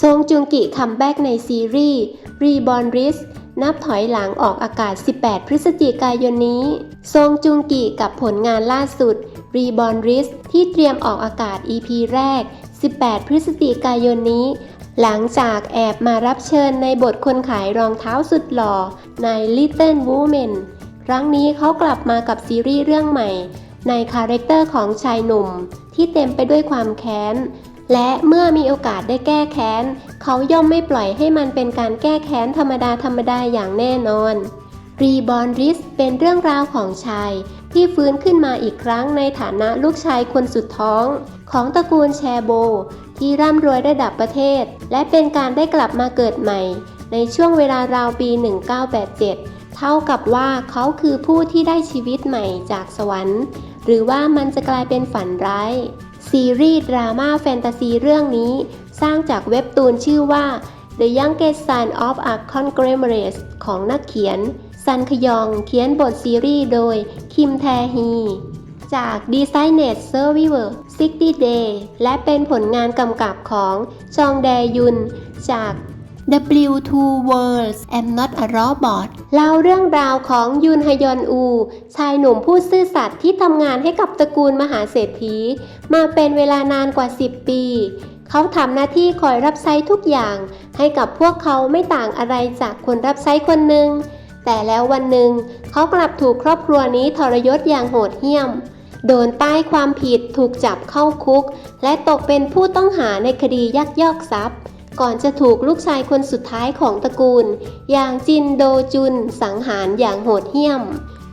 ซงจุงกิคัมแบ็กในซีรีส์ Reborn r i s นับถอยหลังออกอากาศ 18 พฤศจิกายนนี้ ซงจุงกิกับผลงานล่าสุด Reborn r i s ที่เตรียมออกอากาศ EP แรก 18 พฤศจิกายนนี้ หลังจากแอบมารับเชิญในบทคนขายรองเท้าสุดหล่อใน Little Women ครั้งนี้เขากลับมากับซีรีส์เรื่องใหม่ ในคาแรคเตอร์ของชายหนุ่ม ที่เต็มไปด้วยความแค้น และเมื่อมีโอกาสได้แก้แค้น เขาย่อมไม่ปล่อยให้มันเป็นการแก้แค้นธรรมดาธรรมดาอย่างแน่นอนรีบอนริสเป็นเรื่องราวของชาย ที่ฟื้นขึ้นมาอีกครั้งในฐานะลูกชายคนสุดท้อง ของตระกูลแชโบ ที่ร่ำรวยระดับประเทศ และเป็นการได้กลับมาเกิดใหม่ ในช่วงเวลาราวปี 1987 เท่ากับว่าเขาคือผู้ที่ได้ชีวิตใหม่จากสวรรค์ หรือว่ามันจะกลายเป็นฝันร้าย ซีรีส์ดราม่าแฟนตาซีเรื่องนี้ สร้างจากเว็บตูนชื่อว่า The Youngest Son of a Conglomerate ของนักเขียน ซันขยองเขียนบทซีรีส์โดย คิมแทฮี จาก Designet Survivor 60 Day และเป็นผลงานกำกับของ จองแดยุน จาก W2 Worlds I'm Not a Robot เล่าเรื่องราวของยุนฮยอนอู ชายหนุ่มผู้ซื่อสัตย์ที่ทำงานให้กับตระกูลมหาเศรษฐี มาเป็นเวลานานกว่า 10 ปี เขาทำหน้าที่คอยรับใช้ทุกอย่าง ให้กับพวกเขาไม่ต่างอะไรจากคนรับใช้คนหนึ่ง แต่แล้ววันหนึ่ง เขากลับถูกครอบครัวนี้ทรยศอย่างโหดเหี้ยมโดนใต้ความผิดถูกจับเข้าคุก และตกเป็นผู้ต้องหาในคดียักยอกทรัพย์ ก่อนจะถูกลูกชายคนสุดท้ายของตระกูล อย่างจินโดจุนสังหารอย่างโหดเหี้ยม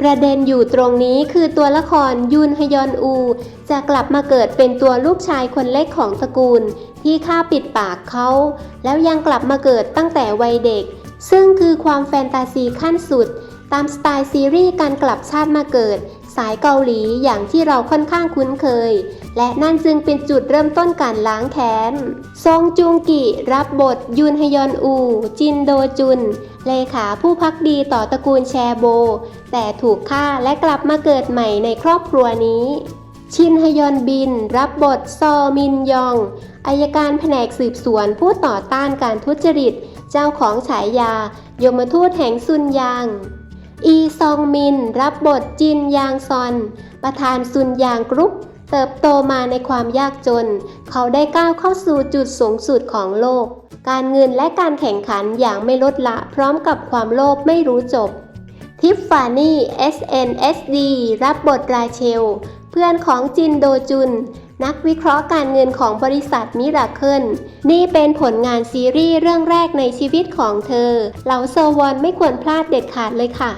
ประเด็นอยู่ตรงนี้คือตัวละครยุนฮยอนอู จะกลับมาเกิดเป็นตัวลูกชายคนเล็กของตระกูล ที่ฆ่าปิดปากเขา แล้วยังกลับมาเกิดตั้งแต่วัยเด็ก ซึ่งคือความแฟนตาซีขั้นสุด ตามสไตล์ซีรีส์การกลับชาติมาเกิด สายเกาหลีอย่างที่เราค่อนข้างคุ้นเคย และนั่นจึงเป็นจุดเริ่มต้นการล้างแค้น ซองจุงกิรับบทยุนฮยอนอู จินโดจุน เลขาผู้พักดีต่อตระกูลแชโบ แต่ถูกฆ่าและกลับมาเกิดใหม่ในครอบครัวนี้ ชินฮยอนบิน รับบทซอมินยองอายการแผนกสืบสวนผู้ต่อต้านการทุจริต เจ้าของฉายา ยมทูตแห่งซุนยาง อีซองมิน รับบทจินยางซอน ประธานซุนยางกรุ๊ป เติบโตมาในความยากจน เขาได้ก้าวเข้าสู่จุดสูงสุดของโลก การเงินและการแข่งขันอย่างไม่ลดละพร้อมกับความโลภไม่รู้จบ ทิฟฟานี่ SNSD รับบทราเชล เพื่อนของจินโดจุน นักวิเคราะห์การเงินของบริษัทมิราเคิล นี่เป็นผลงานซีรีส์เรื่องแรกในชีวิตของเธอ เหล่าโซวอนไม่ควรพลาดเด็ดขาดเลยค่ะ